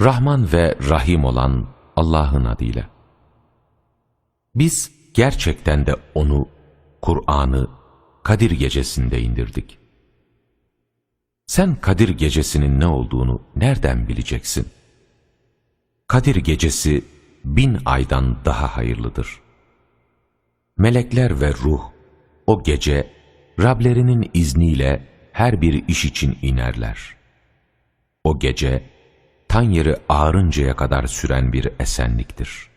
Rahman ve Rahim olan Allah'ın adıyla. Biz gerçekten de onu, Kur'an'ı Kadir gecesinde indirdik. Sen Kadir gecesinin ne olduğunu nereden bileceksin? Kadir gecesi bin aydan daha hayırlıdır. Melekler ve ruh o gece Rablerinin izniyle her bir iş için inerler. O gece tan yeri ağarıncaya kadar süren bir esenliktir.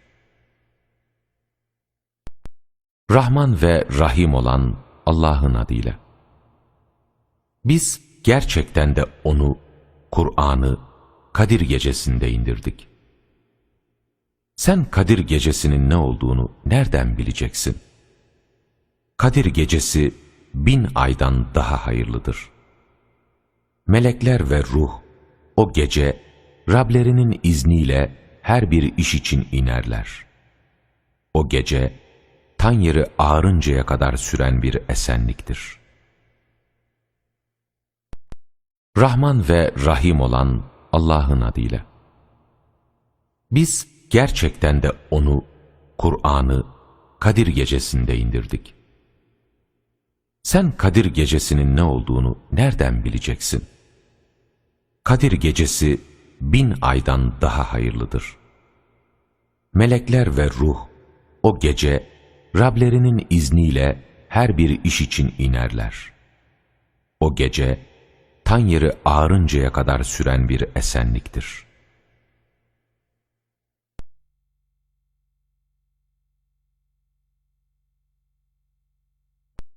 Rahman ve Rahim olan Allah'ın adıyla. Biz gerçekten de onu, Kur'an'ı Kadir gecesinde indirdik. Sen Kadir gecesinin ne olduğunu nereden bileceksin? Kadir gecesi bin aydan daha hayırlıdır. Melekler ve ruh o gece Rablerinin izniyle her bir iş için inerler. O gece tan yeri ağarıncaya kadar süren bir esenliktir. Rahman ve Rahim olan Allah'ın adıyla. Biz gerçekten de onu, Kur'an'ı Kadir gecesinde indirdik. Sen Kadir gecesinin ne olduğunu nereden bileceksin? Kadir gecesi bin aydan daha hayırlıdır. Melekler ve ruh o gece Rablerinin izniyle her bir iş için inerler. O gece tan yeri ağarıncaya kadar süren bir esenliktir.